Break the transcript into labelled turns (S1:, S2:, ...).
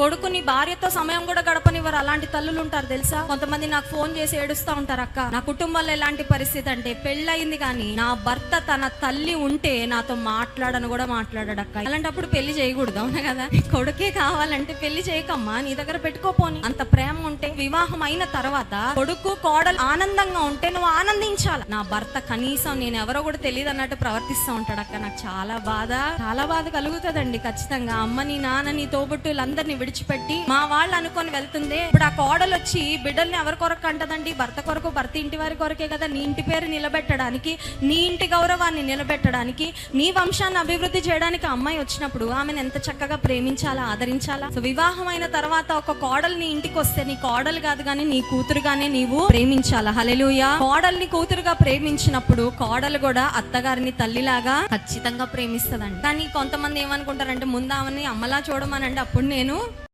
S1: కొడుకుని భార్యతో సమయం కూడా గడపనివ్వరు. అలాంటి తల్లులు ఉంటారు తెలుసా? కొంతమంది నాకు ఫోన్ చేసి ఏడుస్తా ఉంటారు అక్క. నా కుటుంబంలో ఎలాంటి పరిస్థితి అంటే పెళ్ళయింది కానీ నా భర్త తన తల్లి ఉంటే నాతో మాట్లాడను కూడా మాట్లాడాడు అక్క. అలాంటప్పుడు పెళ్ళి చేయకూడదు అవునా కదా? కొడుకే కావాలంటే పెళ్ళి చేయకమ్మా నీ దగ్గర పెట్టుకోపోని అంత ప్రేమ ఉంటే వివాహం అయిన తర్వాత కొడుకు కోడలు ఆనందంగా ఉంటే నువ్వు ఆనందించాలి. నా భర్త కనీసం నేను ఎవరో కూడా తెలియదు అన్నట్టు ప్రవర్తిస్తూ ఉంటాడు అక్క. నాకు చాలా బాధ చాలా బాధ కలుగుతుందండి ఖచ్చితంగా. అమ్మని నాన్నని తోబుట్టులందరినీ విడిచిపెట్టి మా వాళ్ళు అనుకొని వెళ్తుంది. ఇప్పుడు ఆ కోడలు వచ్చి బిడ్డల్ని ఎవరి కొరకు అంటదండి? భర్త కొరకు భర్త ఇంటి వారి కొరకే కదా? నీ ఇంటి పేరు నిలబెట్టడానికి నీ ఇంటి గౌరవాన్ని నిలబెట్టడానికి నీ వంశాన్ని అభివృద్ధి చేయడానికి అమ్మాయి వచ్చినప్పుడు ఆమెను ఎంత చక్కగా ప్రేమించాలా ఆదరించాలా? సో వివాహం అయిన తర్వాత ఒక కోడలు నీ ఇంటికి వస్తే నీ కోడలు కాదు కానీ నీ కూతురుగానే నీవు ప్రేమించాలా? హలెలుయా కోడల్ని కూతురుగా ప్రేమించినప్పుడు కోడలు కూడా అత్తగారిని తల్లిలాగా ఖచ్చితంగా ప్రేమిస్తదండి. కానీ కొంతమంది ఏమనుకుంటారంటే ముందు ఆమెని అమ్మలా చూడమనండి అప్పుడు నేను